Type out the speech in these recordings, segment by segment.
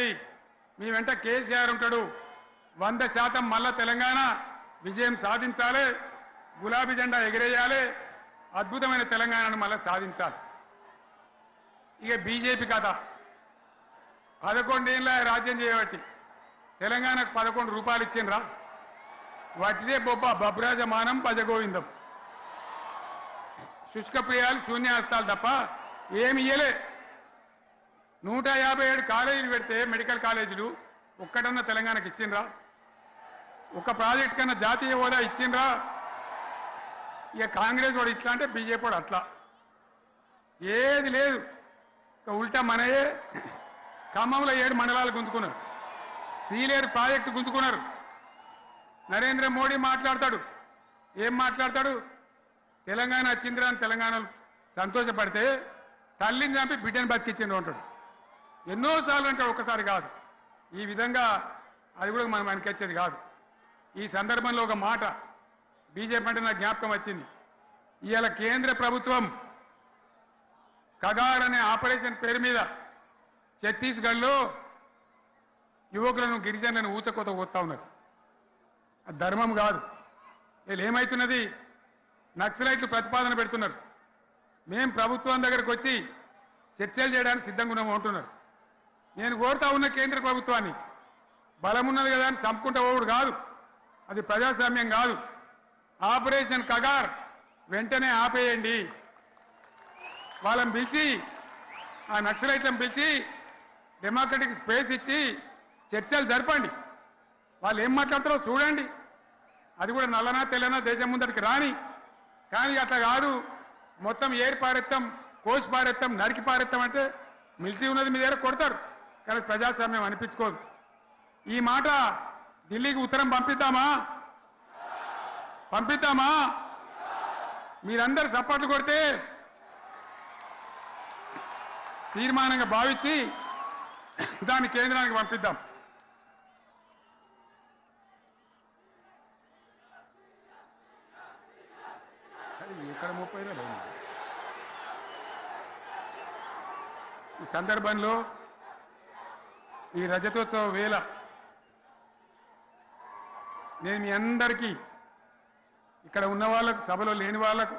ఉన్నది మీ వెంట కేసీఆర్ ఉంటాడు. వంద శాతం మళ్ళా తెలంగాణ విజయం సాధించాలి. గులాబీ జెండా ఎగిరేయాలి. అద్భుతమైన తెలంగాణను మళ్ళీ సాధించాలి. ఇక బీజేపీ కథ. పదకొండేళ్ళ రాజ్యం చేయబట్టి తెలంగాణకు పదకొండు రూపాయలు ఇచ్చిండ్రా. వాటిదే బొబ్బ బబ్రాజమానం భజగోవిందం శుష్కప్రియాలు శూన్యాస్తాలు తప్ప ఏమి ఇయ్యలే. నూట యాభై ఏడు కాలేజీలు పెడితే మెడికల్ కాలేజీలు ఒక్కటన్నా తెలంగాణకి ఇచ్చిండ్రా? ఒక ప్రాజెక్ట్ కన్నా జాతీయ హోదా ఇచ్చిండ్రా? ఇక కాంగ్రెస్ వాడు ఇట్లా అంటే బీజేపీ వాడు అట్లా. ఏది లేదు. ఇక ఉల్టా మనయే. ఖమ్మంలో ఏడు మండలాలు గుంజుకున్నారు. సీలేరు ప్రాజెక్టు గుంజుకున్నారు. నరేంద్ర మోడీ మాట్లాడతాడు. ఏం మాట్లాడతాడు? తెలంగాణ వచ్చిందిరా అని తెలంగాణలో సంతోషపడితే తల్లిని చంపి బిడ్డను బతికిచ్చిండ్రు అంటాడు. ఎన్నోసార్లు అంటే ఒక్కసారి కాదు. ఈ విధంగా అది కూడా మనం వెనకొచ్చేది కాదు. ఈ సందర్భంలో ఒక మాట బీజేపీ అంటే నాకు జ్ఞాపకం వచ్చింది. ఇవాళ కేంద్ర ప్రభుత్వం కగార్ అనే ఆపరేషన్ పేరు మీద ఛత్తీస్గఢ్లో యువకులను గిరిజనులను ఊచకోత పోతా ఉన్నారు. అది ధర్మం కాదు. వీళ్ళు ఏమవుతున్నది నక్సలైట్లు ప్రతిపాదన పెడుతున్నారు. మేం ప్రభుత్వం దగ్గరకు వచ్చి చర్చలు చేయడానికి సిద్ధంగా ఉన్నాము అంటున్నారు. నేను కోరుతా ఉన్న కేంద్ర ప్రభుత్వాన్ని. బలమున్నది కదా అని చంపుకుంటా పోవుడు కాదు. అది ప్రజాస్వామ్యం కాదు. ఆపరేషన్ కగార్ వెంటనే ఆపేయండి. వాళ్ళని పిలిచి ఆ నక్సలైట్లను పిలిచి డెమోక్రటిక్ స్పేస్ ఇచ్చి చర్చలు జరపండి. వాళ్ళు ఏం మాట్లాడతారో చూడండి. అది కూడా నల్లనా తెల్లనా దేశం ముందరికి రాని. కానీ అట్లా కాదు. మొత్తం ఏరి పారెత్తాం కోసి పారెత్తాం నరికి పారెత్తాం అంటే మిలిటరీ ఉన్నది మీ దగ్గర కొడతారు. కానీ ప్రజాస్వామ్యం అనిపించుకోదు. ఈ మాట ఢిల్లీకి ఉత్తరం పంపిద్దామా? పంపిద్దామా? మీరందరూ సపోర్ట్లు కొడితే తీర్మానంగా భావించి దాన్ని కేంద్రానికి పంపిద్దాం. అది ఎక్కడ ముప్పై. ఈ సందర్భంలో ఈ రజతోత్సవ వేళ నేను మీ అందరికీ ఇక్కడ ఉన్న వాళ్ళకు సభలో లేని వాళ్ళకు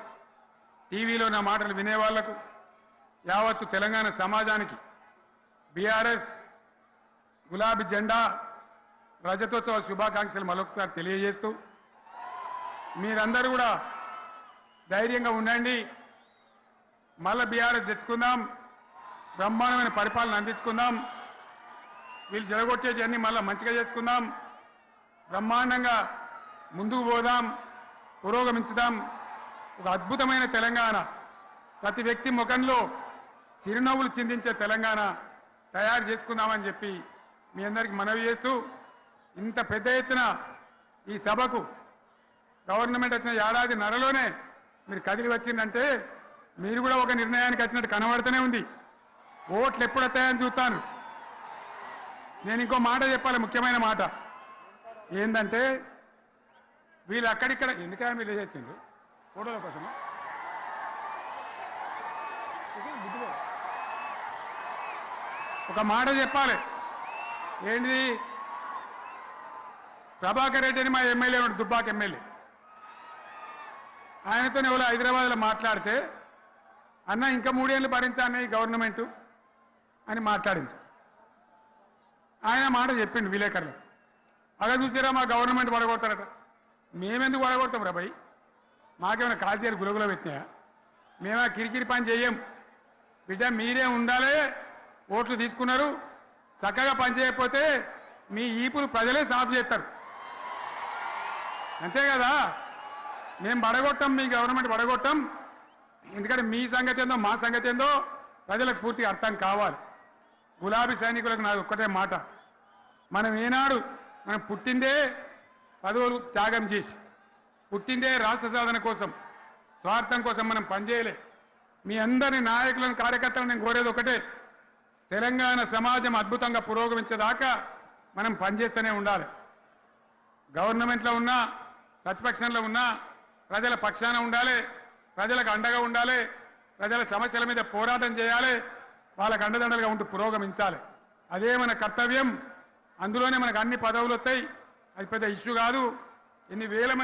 టీవీలో నా మాటలు వినే వాళ్ళకు యావత్తు తెలంగాణ సమాజానికి బీఆర్ఎస్ గులాబీ జెండా రజతోత్సవ శుభాకాంక్షలు మరొకసారి తెలియజేస్తూ మీరందరూ కూడా ధైర్యంగా ఉండండి. మళ్ళీ బీఆర్ఎస్ తెచ్చుకుందాం. బ్రహ్మాండమైన పరిపాలన అందించుకుందాం. వీళ్ళు జరగొచ్చేటివన్నీ మళ్ళీ మంచిగా చేసుకుందాం. బ్రహ్మాండంగా ముందుకు పోదాం పురోగమించుదాం. ఒక అద్భుతమైన తెలంగాణ. ప్రతి వ్యక్తి ముఖంలో చిరునవ్వులు చిందించే తెలంగాణ తయారు చేసుకుందామని చెప్పి మీ అందరికి మనవి చేస్తూ ఇంత పెద్ద ఎత్తున ఈ సభకు గవర్నమెంట్ వచ్చిన ఏడాది నరలోనే మీరు కదిలి వచ్చిందంటే మీరు కూడా ఒక నిర్ణయానికి వచ్చినట్టు కనబడుతూనే ఉంది. ఓట్లు ఎప్పుడు వస్తాయని చూస్తాను. నేను ఇంకో మాట చెప్పాలి ముఖ్యమైన మాట. ఏంటంటే వీళ్ళు అక్కడిక్కడ ఎందుకైనా మీరు వచ్చిండ్రు ఫోటోల కోసం ఒక మాట చెప్పాలి. ఏంటి ప్రభాకర్ రెడ్డి అని మా ఎమ్మెల్యే ఉన్నాడు దుబ్బాక ఎమ్మెల్యే. ఆయనతో ఎవరు హైదరాబాద్లో మాట్లాడితే అన్న ఇంకా మూడేళ్ళు భరించాలని ఈ గవర్నమెంట్ అని మాట్లాడింది. ఆయన మాట చెప్పిండు విలేకరులు. అలా చూసారా మా గవర్నమెంట్ పడగొడతారట. మేమెందుకు పడగొడతాం రా భయ్ మాకేమైనా కాల్చేరు గులగుల పెట్టినాయా? మేమా కిరికిరి పని చేయం బిడ్డ మీరే ఉండాలి ఓట్లు తీసుకున్నారు. చక్కగా పని చేయకపోతే మీ ఈపులు ప్రజలే సాఫ్ చేస్తారు. అంతే కదా? మేము పడగొట్టాం మీ గవర్నమెంట్ పడగొట్టాం. ఎందుకంటే మీ సంగతి ఏందో మా సంగతి ఏందో ప్రజలకు పూర్తిగా అర్థం కావాలి. గులాబీ సైనికులకు నాది ఒక్కటే మాట. మనం ఏనాడు మనం పుట్టిందే పదవులు త్యాగం చేసి పుట్టిందే రాష్ట్ర సాధన కోసం స్వార్థం కోసం మనం పనిచేయలే. మీ అందరి నాయకులను కార్యకర్తలను నేను కోరేది ఒకటే తెలంగాణ సమాజం అద్భుతంగా పురోగమించేదాకా మనం పనిచేస్తూనే ఉండాలి. గవర్నమెంట్లో ఉన్నా ప్రతిపక్షంలో ఉన్నా ప్రజల పక్షాన ఉండాలి ప్రజలకు అండగా ఉండాలి ప్రజల సమస్యల మీద పోరాటం చేయాలి వాళ్ళకు అండదండలుగా ఉంటూ పురోగమించాలి. అదే మన కర్తవ్యం. అందులోనే మనకు అన్ని పదవులు వస్తాయి అది పెద్ద ఇష్యూ కాదు. ఎన్ని వేల మంది